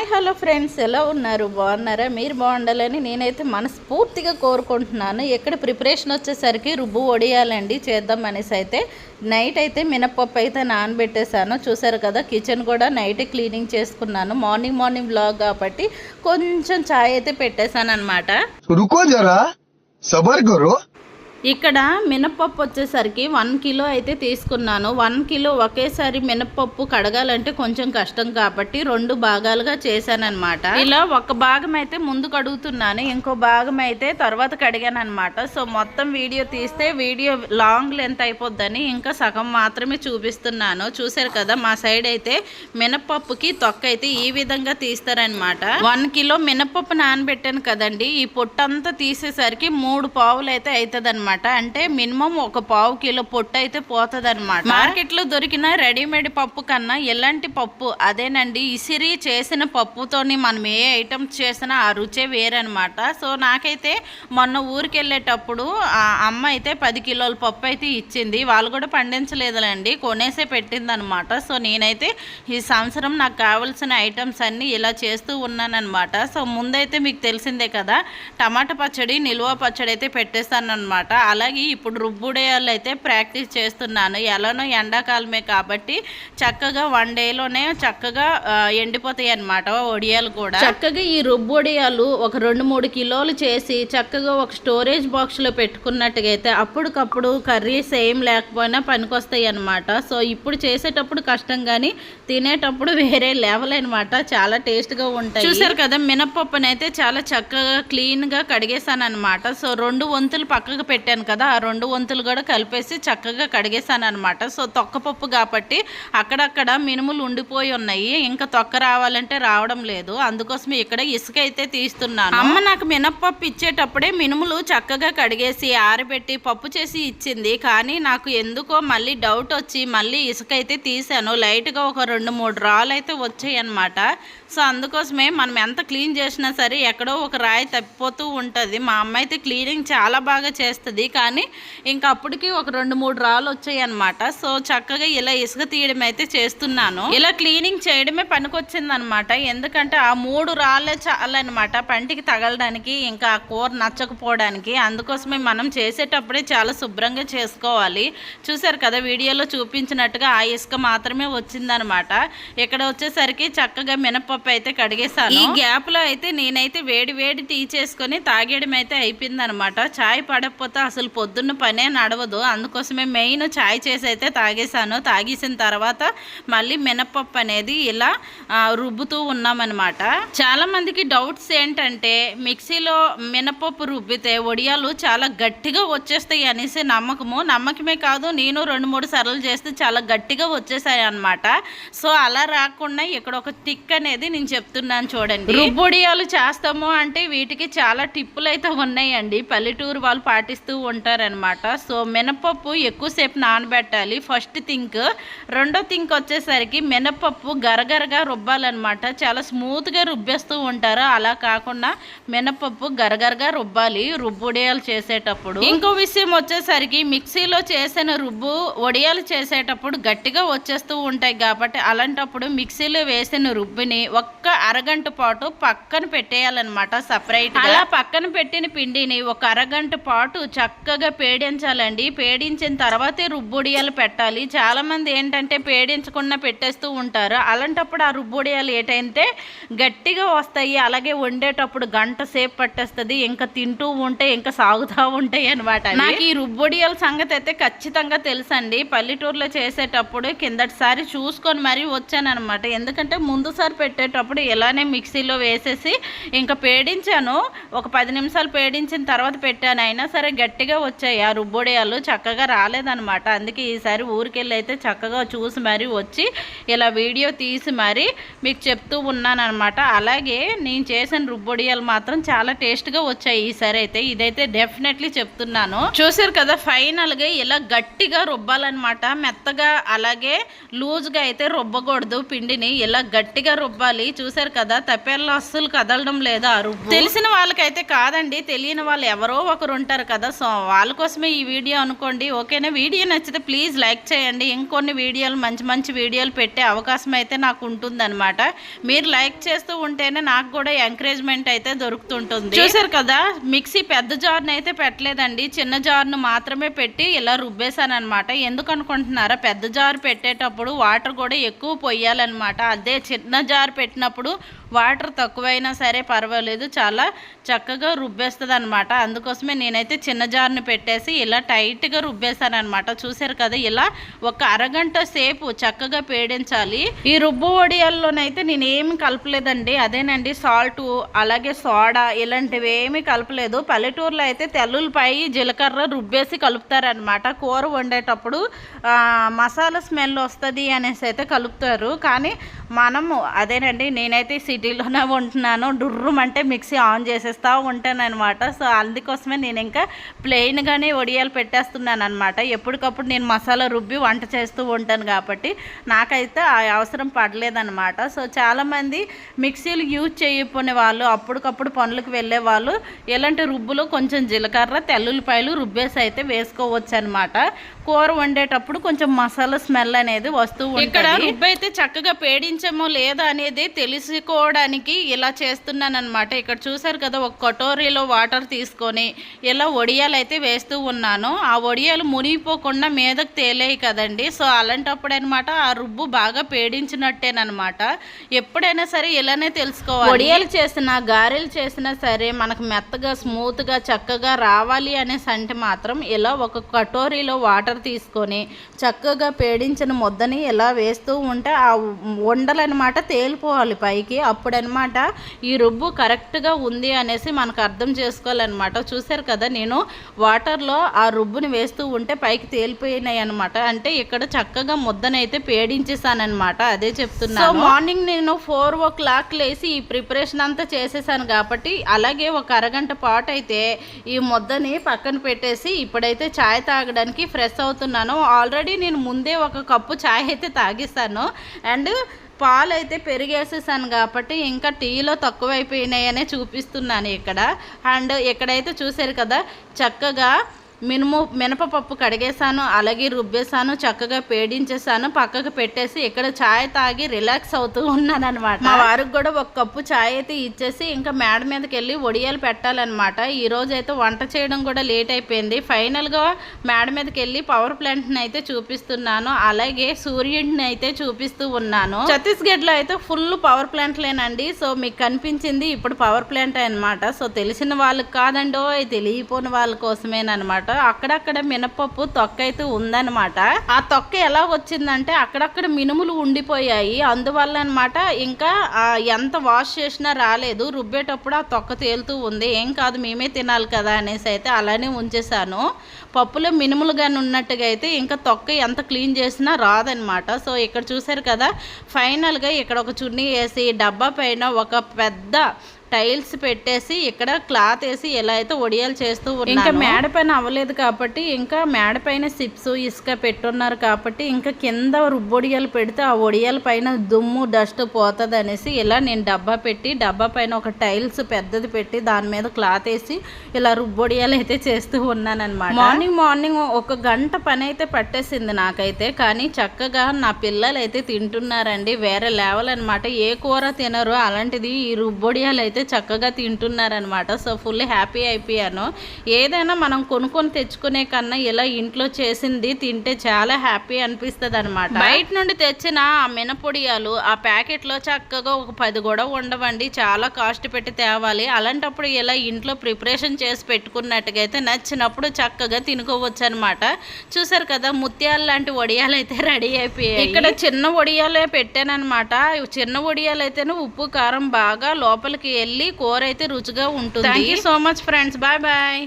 Hi hello friends. ఎలా ఉన్నారు? బాగున్నారా? మీరు బాగుండాలని నేనైతే మనస్ఫూర్తిగా కోరుకుంటున్నాను. ఎక్కడ ప్రిపరేషన్ వచ్చేసరికి రుబ్బు వడియాలండి చేద్దాం అనేసి అయితే నైట్ అయితే మినప్పప్పు అయితే నానబెట్టేశాను. చూసారు కదా కిచెన్ కూడా నైట్ క్లీనింగ్ చేసుకున్నాను. మార్నింగ్ మార్నింగ్ బ్లాగ్ కాబట్టి కొంచెం ఛాయ్ అయితే పెట్టేశాను అనమాట ఇక్కడ మినప్పప్పు వచ్చేసరికి వన్ కిలో అయితే తీసుకున్నాను. వన్ కిలో ఒకేసారి మినప్పప్పు కడగాలంటే కొంచెం కష్టం కాబట్టి రెండు భాగాలుగా చేశానమాట ఇలా ఒక భాగం అయితే ముందు కడుగుతున్నాను ఇంకో భాగం అయితే తర్వాత కడిగాను సో మొత్తం వీడియో తీస్తే వీడియో లాంగ్ లెంత్ అయిపోద్దని ఇంకా సగం మాత్రమే చూపిస్తున్నాను. చూసారు కదా మా సైడ్ అయితే మినప్పప్పుకి తొక్క అయితే ఈ విధంగా తీస్తారనమాట వన్ కిలో మినప్పప్పు నానబెట్టాను కదండి ఈ పొట్టంతా తీసేసరికి మూడు పావులు అయితే అవుతుంది అంటే మినిమం ఒక పావు కిలో పొట్టు అయితే పోతుంది అనమాట మార్కెట్లో దొరికిన రెడీమేడ్ పప్పు కన్నా ఎలాంటి పప్పు? అదేనండి ఇసిరి చేసిన పప్పుతోని మనం ఏ ఐటమ్ చేసినా ఆ రుచే వేరనమాట సో నాకైతే మొన్న ఊరికి వెళ్ళేటప్పుడు ఆ అమ్మ అయితే పది కిలోల పప్పు అయితే ఇచ్చింది. వాళ్ళు కూడా పండించలేదులేండి కొనేసే పెట్టింది అనమాట సో నేనైతే ఈ సంవత్సరం నాకు కావాల్సిన ఐటమ్స్ అన్నీ ఇలా చేస్తూ ఉన్నానన్నమాట. సో ముందైతే మీకు తెలిసిందే కదా టమాటా పచ్చడి నిల్వ పచ్చడి అయితే పెట్టేస్తాను అనమాట అలాగే ఇప్పుడు రుబ్బుడేయాలు అయితే ప్రాక్టీస్ చేస్తున్నాను. ఎలానో ఎండాకాలమే కాబట్టి చక్కగా వన్ డేలోనే చక్కగా ఎండిపోతాయి అనమాట ఒడియాలు కూడా. చక్కగా ఈ రుబ్బు ఒడియాలు ఒక రెండు మూడు కిలోలు చేసి చక్కగా ఒక స్టోరేజ్ బాక్స్లో పెట్టుకున్నట్టుగా అయితే అప్పటికప్పుడు కర్రీస్ ఏం లేకపోయినా పనికొస్తాయి అనమాట సో ఇప్పుడు చేసేటప్పుడు కష్టం కానీ తినేటప్పుడు వేరే లెవెల్ అనమాట చాలా టేస్ట్గా ఉంటాయి. చూసారు కదా మినపప్పుని అయితే చాలా చక్కగా క్లీన్గా కడిగేసాను అనమాట సో రెండు వంతులు పక్కకు పెట్టాను. కదా ఆ రెండు వంతులు కూడా కలిపేసి చక్కగా కడిగేసాను అనమాట సో తొక్కపప్పు కాబట్టి అక్కడక్కడ మినుములు ఉండిపోయి ఉన్నాయి. ఇంకా తొక్క రావాలంటే రావడం లేదు. అందుకోసం ఇక్కడ ఇసుక అయితే తీస్తున్నాను. అమ్మ నాకు మినప్పప్పు ఇచ్చేటప్పుడే మినుములు చక్కగా కడిగేసి ఆరబెట్టి పప్పు చేసి ఇచ్చింది. కానీ నాకు ఎందుకో మళ్ళీ డౌట్ వచ్చి మళ్ళీ ఇసుక అయితే తీసాను లైట్గా ఒక రెండు మూడు రాళ్ళు అయితే వచ్చాయి అనమాట సో అందుకోసమే మనం ఎంత క్లీన్ చేసినా సరే ఎక్కడో ఒక రాయి తప్పిపోతూ ఉంటుంది. మా అమ్మ అయితే క్లీనింగ్ చాలా బాగా చేస్తుంది. కానీ ఇంకా అప్పటికి ఒక రెండు మూడు రాళ్ళు వచ్చాయి అనమాట సో చక్కగా ఇలా ఇసుక తీయడం అయితే చేస్తున్నాను. ఇలా క్లీనింగ్ చేయడమే పనికొచ్చింది అనమాట ఎందుకంటే ఆ మూడు రాళ్ళే చాలన్నమాట. పంటికి తగలడానికి ఇంకా ఆ కూర నచ్చకపోవడానికి. అందుకోసమే మనం చేసేటప్పుడే చాలా శుభ్రంగా చేసుకోవాలి. చూసారు కదా వీడియోలో చూపించినట్టుగా ఆ ఇసుక మాత్రమే వచ్చిందనమాట ఇక్కడ వచ్చేసరికి చక్కగా మినపప్పు అయితే కడిగేసాను ఈ గ్యాప్లో అయితే నేనైతే వేడి వేడి టీ చేసుకొని తాగేయడం అయితే అయిపోయింది అనమాట చాయ్ పడకపోతే అసలు పొద్దున్న పనే నడవదు. అందుకోసమే మెయిన్ చాయ్ చేసి అయితే తాగేసాను తాగేసిన తర్వాత మళ్ళీ మినపప్పు అనేది ఇలా రుబ్బుతూ ఉన్నామన్నమాట చాలా మందికి డౌట్స్ ఏంటంటే మిక్సీలో మినపప్పు రుబ్బితే వడియాలు చాలా గట్టిగా వచ్చేస్తాయి అనేసి నమ్మకము. నమ్మకమే కాదు నేను రెండు మూడు సార్లు చేస్తే చాలా గట్టిగా వచ్చేసాయి అనమాట సో అలా రాకుండా ఇక్కడ ఒక టిక్ అనేది నేను చెప్తున్నాను చూడండి. రుబ్బొడియాలు చేస్తాము అంటే వీటికి చాలా టిప్పులు అయితే ఉన్నాయండి. పల్లెటూరు వాళ్ళు పాటిస్తూ ఉంటారనమాట సో మినపప్పు ఎక్కువసేపు నానబెట్టాలి. ఫస్ట్ థింక్ రెండో థింక్ వచ్చేసరికి మినపప్పు గరగరగా రుబ్బాలన్నమాట. చాలా స్మూత్గా రుబ్బేస్తూ ఉంటారు. అలా కాకుండా మినపప్పు గరగరగా రుబ్బాలి రుబ్బొడియాలు చేసేటప్పుడు. ఇంకో విషయం వచ్చేసరికి మిక్సీలో చేసిన రుబ్బు వడియాలు చేసేటప్పుడు గట్టిగా వచ్చేస్తూ ఉంటాయి కాబట్టి అలాంటప్పుడు మిక్సీలో వేసిన రుబ్బుని ఒక్క అరగంట పాటు పక్కన పెట్టేయాలన్నమాట సపరేట్ అలా పక్కన పెట్టిన పిండిని ఒక అరగంట పాటు చక్కగా పేడించాలండి. పేడించిన తర్వాతే రుబ్బుడియాలు పెట్టాలి. చాలా మంది ఏంటంటే పేడించకుండా పెట్టేస్తూ ఉంటారు. అలాంటప్పుడు ఆ రుబ్బుడియాలు ఏంటంటే గట్టిగా వస్తాయి అలాగే వండేటప్పుడు గంట సేపు పట్టేస్తుంది. ఇంకా తింటూ ఉంటే ఇంకా సాగుతూ ఉంటాయి అనమాట నాకు ఈ రుబ్బొడియాల సంగతి అయితే ఖచ్చితంగా తెలుసండి. పల్లెటూరులో చేసేటప్పుడు కిందటిసారి చూసుకొని మరీ వచ్చానమాట ఎందుకంటే ముందుసారి వేసేటప్పుడు ఇలానే మిక్సీలో వేసేసి ఇంకా పేడించాను. ఒక పది నిమిషాలు పేడించిన తర్వాత పెట్టాను. అయినా సరే గట్టిగా వచ్చాయి. ఆ రుబ్బొడియాలు చక్కగా రాలేదనమాట అందుకే ఈసారి ఊరికెళ్ళి అయితే చక్కగా చూసి మరీ వచ్చి ఇలా వీడియో తీసి మరీ మీకు చెప్తూ ఉన్నాను అనమాట అలాగే నేను చేసిన రుబ్బొడియాలు మాత్రం చాలా టేస్ట్గా వచ్చాయి ఈసారి అయితే. ఇదైతే డెఫినెట్లీ చెప్తున్నాను. చూసారు కదా ఫైనల్గా ఇలా గట్టిగా రుబ్బాలన్నమాట. మెత్తగా అలాగే లూజ్గా అయితే రుబ్బకూడదు పిండిని. ఇలా గట్టిగా రుబ్బాలి చూసారు చూసారు కదా తప్పేళ్ళు అస్సలు కదలడం లేదు ఆ రుబ్బు తెలిసిన వాళ్ళకైతే కాదండి తెలియని వాళ్ళు ఎవరో ఒకరు ఉంటారు కదా. సో వాళ్ళ కోసమే ఈ వీడియో అనుకోండి. ఓకేనా? వీడియో నచ్చితే ప్లీజ్ లైక్ చేయండి. ఇంకొన్ని వీడియోలు మంచి మంచి వీడియోలు పెట్టే అవకాశం అయితే నాకు ఉంటుందన్నమాట. మీరు లైక్ చేస్తూ ఉంటేనే నాకు కూడా ఎంకరేజ్మెంట్ అయితే దొరుకుతుంటుంది. చూసారు కదా మిక్సీ పెద్ద జార్ని అయితే పెట్టలేదండి. చిన్న జార్ను మాత్రమే పెట్టి ఇలా రుబ్బేశాను అనమాట ఎందుకు అనుకుంటున్నారా? పెద్ద జార్ పెట్టేటప్పుడు వాటర్ కూడా ఎక్కువ పొయ్యాలన్నమాట అదే చిన్న జార్ పెట్టినప్పుడు వాటర్ తక్కువైనా సరే పర్వాలేదు చాలా చక్కగా రుబ్బేస్తుంది అనమాట అందుకోసమే నేనైతే చిన్న జార్ని పెట్టేసి ఇలా టైట్గా రుబ్బేశాను అనమాట చూసారు కదా ఇలా ఒక అరగంట సేపు చక్కగా పేడించాలి. ఈ రుబ్బు వడియాల్లోనైతే నేను ఏమి కలపలేదండి. అదేనండి సాల్ట్ అలాగే సోడా ఇలాంటివి ఏమీ కలపలేదు. పల్లెటూరులో అయితే తెల్లులపై జీలకర్ర రుబ్బేసి కలుపుతారనమాట కూర వండేటప్పుడు మసాలా స్మెల్ వస్తుంది అనేసి అయితే కలుపుతారు. కానీ మనము అదేనండి నేనైతే సిటీలోనే ఉంటున్నాను. డుర్రం అంటే మిక్సీ ఆన్ చేసేస్తూ ఉంటాను అనమాట సో అందుకోసమే నేను ఇంకా ప్లెయిన్గానే వడియాలు పెట్టేస్తున్నాను అనమాట ఎప్పటికప్పుడు నేను మసాలా రుబ్బి వంట చేస్తూ ఉంటాను కాబట్టి నాకైతే ఆ అవసరం పడలేదన్నమాట. సో చాలామంది మిక్సీలు యూజ్ చేయకపోయిన వాళ్ళు అప్పటికప్పుడు పనులకు వెళ్ళే వాళ్ళు ఇలాంటి రుబ్బులు కొంచెం జీలకర్ర తెల్లుల్లిపాయలు రుబ్బేసి అయితే వేసుకోవచ్చు అనమాట కూర వండేటప్పుడు కొంచెం మసాలా స్మెల్ అనేది వస్తూ ఇక్కడ రుబ్బు అయితే చక్కగా పేడించమో లేదా అనేది తెలుసుకోవడానికి ఇలా చేస్తున్నాను అనమాట ఇక్కడ చూసారు కదా ఒక కటోరీలో వాటర్ తీసుకొని ఇలా ఒడియాలు అయితే వేస్తూ ఉన్నాను. ఆ వడియాలు మునిగిపోకుండా మీదకు తేలేయి కదండి. సో అలాంటప్పుడు అనమాట ఆ రుబ్బు బాగా పేడించినట్టేనమాట ఎప్పుడైనా సరే ఇలానే తెలుసుకోవాలి. వడియాలు చేసినా గారెలు చేసినా సరే మనకు మెత్తగా స్మూత్గా చక్కగా రావాలి అనేసి అంటే మాత్రం ఇలా ఒక కటోరీలో వాటర్ తీసుకొని చక్కగా పేడించిన ముద్దని ఇలా వేస్తూ ఉంటే ఆ వండ ఉండలు అనమాట తేలిపోవాలి పైకి. అప్పుడనమాట ఈ రుబ్బు కరెక్ట్గా ఉంది అనేసి మనకు అర్థం చేసుకోవాలన్నమాట. చూశారు కదా నేను వాటర్లో ఆ రుబ్బుని వేస్తూ ఉంటే పైకి తేలిపోయినాయి అనమాట అంటే ఇక్కడ చక్కగా ముద్దనైతే పేడించేసానమాట అదే చెప్తున్నాను. మార్నింగ్ నేను ఫోర్ ఓ క్లాక్ లేసి ఈ ప్రిపరేషన్ అంతా చేసేసాను కాబట్టి అలాగే ఒక అరగంట పాటు అయితే ఈ ముద్దని పక్కన పెట్టేసి ఇప్పుడైతే చాయ్ తాగడానికి ఫ్రెష్ అవుతున్నాను. ఆల్రెడీ నేను ముందే ఒక కప్పు చాయ్ అయితే తాగిస్తాను అండ్ పాలు అయితే పెరిగేసేసాను కాబట్టి ఇంకా టీలో తక్కువైపోయినాయనే చూపిస్తున్నాను ఇక్కడ. అండ్ ఇక్కడైతే చూసారు కదా చక్కగా మినుము మినపపప్పు కడిగేసాను అలాగే రుబ్బేసాను చక్కగా పేడించేసాను పక్కకు పెట్టేసి ఇక్కడ చాయ్ తాగి రిలాక్స్ అవుతూ ఉన్నాను అనమాట మా వారికి కూడా ఒక కప్పు చాయ్ అయితే ఇచ్చేసి ఇంకా మేడ మీదకి వెళ్ళి వడియాలు పెట్టాలన్నమాట. ఈ రోజు అయితే వంట చేయడం కూడా లేట్ అయిపోయింది. ఫైనల్గా మేడ మీదకి వెళ్ళి పవర్ ప్లాంట్ని అయితే చూపిస్తున్నాను. అలాగే సూర్యుడిని అయితే చూపిస్తూ ఉన్నాను. ఛత్తీస్గఢ్లో అయితే ఫుల్ పవర్ ప్లాంట్ లేనండి. సో మీకు కనిపించింది ఇప్పుడు పవర్ ప్లాంట్ అన్నమాట. సో తెలిసిన వాళ్ళకి కాదండో తెలియపోని వాళ్ళ కోసమేనమాట అక్కడక్కడ మినపప్పు తొక్క అయితే ఉందనమాట ఆ తొక్క ఎలా వచ్చిందంటే అక్కడక్కడ మినుములు ఉండిపోయాయి. అందువల్ల అనమాట ఇంకా ఎంత వాష్ చేసినా రాలేదు. రుబ్బేటప్పుడు ఆ తొక్క తేలుతూ ఉంది. ఏం కాదు మేమే తినాలి కదా అనేసి అయితే అలానే ఉంచేసాను పప్పులో మినుములు కానీ ఉన్నట్టుగా అయితే ఇంకా తొక్క ఎంత క్లీన్ చేసినా రాదనమాట సో ఇక్కడ చూసారు కదా ఫైనల్గా ఇక్కడ ఒక చున్నీ వేసి డబ్బా పైన ఒక పెద్ద టైల్స్ పెట్టేసి ఇక్కడ క్లాత్ వేసి ఎలా అయితే ఒడియాలు చేస్తూ ఉన్నాను. ఇంకా మేడ పైన అవ్వలేదు కాబట్టి ఇంకా మేడ పైన సిప్స్ ఇసుక పెట్టున్నారు కాబట్టి ఇంకా కింద రుబ్బొడియాలు పెడితే ఆ ఒడియాల పైన దుమ్ము డస్ట్ పోతుంది అనేసి ఇలా నేను డబ్బా పెట్టి డబ్బా పైన ఒక టైల్స్ పెద్దది పెట్టి దాని మీద క్లాత్ వేసి ఇలా రుబ్బొడియాలు అయితే చేస్తూ ఉన్నాను అనమాట మార్నింగ్ మార్నింగ్ ఒక గంట పని అయితే పట్టేసింది నాకైతే కానీ చక్కగా నా పిల్లలు అయితే తింటున్నారండి వేరే లెవెల్ అనమాట ఏ కూర తినరు అలాంటిది ఈ రుబ్బొడియాలు అయితే చక్కగా తింటున్నారనమాట సో ఫుల్ హ్యాపీ అయిపోయాను. ఏదైనా మనం కొనుక్కొని తెచ్చుకునే కన్నా ఇలా ఇంట్లో చేసింది తింటే చాలా హ్యాపీ అనిపిస్తుంది అనమాట బయట నుండి తెచ్చిన ఆ మినపొడియాలు ఆ ప్యాకెట్లో చక్కగా ఒక పది కూడా ఉండవండి చాలా కాస్ట్ పెట్టి తేవాలి. అలాంటప్పుడు ఇలా ఇంట్లో ప్రిపరేషన్ చేసి పెట్టుకున్నట్టుగా అయితే నచ్చినప్పుడు చక్కగా తినుకోవచ్చు అనమాట చూసారు కదా ముత్యాలు లాంటి వడియాలు అయితే రెడీ అయిపోయాయి. ఇక్కడ చిన్న వడియాలే పెట్టానమాట చిన్న వడియాలు అయితేనే ఉప్పు కారం బాగా లోపలికి వెళ్ళి కూర అయితే రుచిగా ఉంటుంది. Thank you so much friends bye bye